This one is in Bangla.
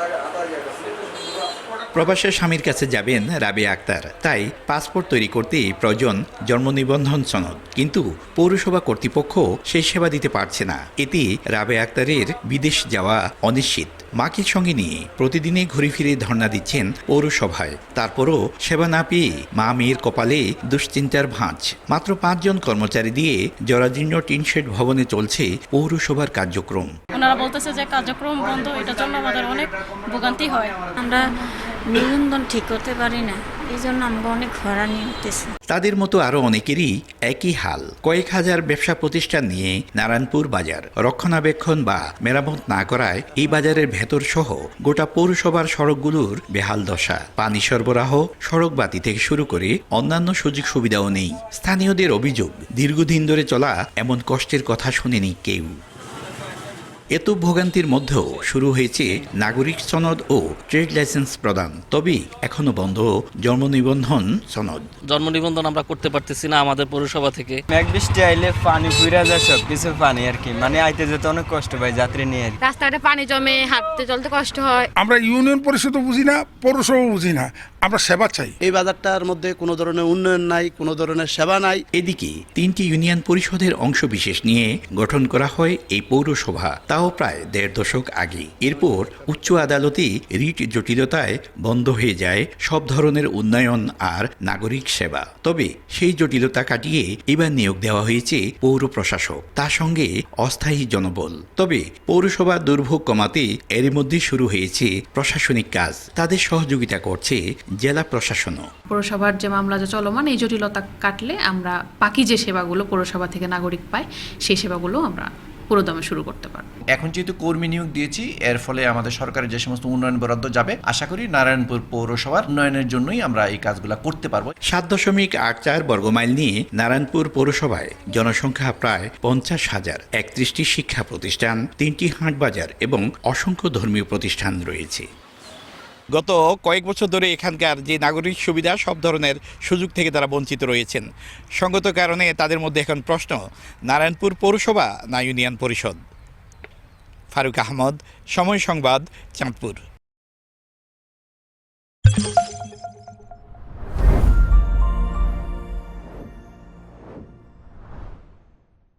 আপনার প্রবাসের স্বামীর কাছে যাবেন রাবিয়া আক্তার। তাই পাসপোর্ট তৈরি করতে প্রয়োজন জন্ম নিবন্ধন সনদ। কিন্তু পৌরসভা কর্তৃপক্ষ সেই সেবা দিতে পারছে না। এতে রাবে আক্তারের বিদেশ যাওয়া অনিশ্চিত। মাকে সঙ্গে নিয়ে প্রতিদিনে ঘুরে ফিরে ধর্ণা দিচ্ছেন পৌরসভায়। তারপরও সেবা না পেয়ে মা মেয়ের কপালে দুশ্চিন্তার ভাঁজ। মাত্র পাঁচজন কর্মচারী দিয়ে জরাজীর্ণ টিনশেড ভবনে চলছে পৌরসভার কার্যক্রম। ওনারা বলতেছে যে কার্যক্রম বন্ধ, এটার জন্য আমাদের অনেক হয়। আমরা নিবন্ধন ঠিক করতে পারি না। এই জন্য আমাকে অনেক হয়রানি হতেছে তাদের মতো আরও অনেকেরই একই হাল। কয়েক হাজার ব্যবসা প্রতিষ্ঠান নিয়ে নারায়ণপুর বাজার রক্ষণাবেক্ষণ বা মেরামত না করায় এই বাজারের ভেতর সহ গোটা পৌরসভার সড়কগুলোর বেহাল দশা। পানি সরবরাহ, সড়ক বাতি থেকে শুরু করে অন্যান্য সুযোগ সুবিধাও নেই। স্থানীয়দের অভিযোগ, দীর্ঘদিন ধরে চলা এমন কষ্টের কথা শুনেনি কেউ। এত ভোগান্তির মধ্যেও শুরু হয়েছে নাগরিক সনদ ও ট্রেড লাইসেন্স প্রদান। তবে এখনও বন্ধ জন্ম নিবন্ধন সনদ। জন্ম নিবন্ধন আমরা করতে পারতেছি না আমাদের পৌরসভা থেকে। মেঘ বৃষ্টি আইলে পানি পুইরা যায় সব কিছু পানি আর কি। মানে আইতে যেতে অনেক কষ্ট পাই যাত্রী নিয়ে আর কি। রাস্তাঘাটে পানি জমে হাঁটতে চলতে কষ্ট হয়। আমরা ইউনিয়ন পরিষদও বুঝি না পৌরসভাও বুঝি না আমরা সেবা চাই। এই বাজারটার মধ্যে কোনো ধরনের উন্নয়ন নাই কোনো ধরনের সেবা নাই। এদিকে তিনটি ইউনিয়ন পরিষদের অংশ বিশেষ নিয়ে গঠন করা হয় এই পৌরসভা। তাও প্রায় দেড় দশক আগে এরপর উচ্চ আদালতে রিট জটিলতায় বন্ধ হয়ে যায় সব ধরনের উন্নয়ন আর নাগরিক সেবা। তবে সেই জটিলতা কাটিয়ে এবার নিয়োগ দেওয়া হয়েছে পৌর প্রশাসক, তার সঙ্গে অস্থায়ী জনবল। তবে পৌরসভা দুর্ভোগ কমাতে এরই মধ্যে শুরু হয়েছে প্রশাসনিক কাজ। তাদের সহযোগিতা করছে জেলা প্রশাসনও। পৌরসভার যে মামলা যে চলমান, এই জটিলতা কাটলে আমরা বাকি যে সেবাগুলো পৌরসভা থেকে নাগরিক পায়, সেই সেবাগুলো আমরা পুরোদমে শুরু করতে পারব। এখন যেহেতু কর্মী নিয়োগ দিয়েছি এর ফলে আমাদের সরকারের যে সমস্ত উন্নয়ন বরাদ্দ যাবে আশা করি নারায়ণপুর পৌরসভার উন্নয়নের জন্যই আমরা এই কাজগুলো করতে পারব। সাত দশমিক আট চার বর্গমাইল নিয়ে নারায়ণপুর পৌরসভায় জনসংখ্যা প্রায় পঞ্চাশ হাজার একত্রিশটি শিক্ষা প্রতিষ্ঠান তিনটি হাট বাজার এবং অসংখ্য ধর্মীয় প্রতিষ্ঠান রয়েছে। গত কয়েক বছর ধরে এখানকার যে নাগরিক সুবিধা, সব ধরনের সুযোগ থেকে তারা বঞ্চিত রয়েছেন। সঙ্গত কারণে তাদের মধ্যে এখন প্রশ্ন, নারায়ণপুর পৌরসভা না ইউনিয়ন পরিষদ? ফারুক আহমদ, সময় সংবাদ, চাঁদপুর।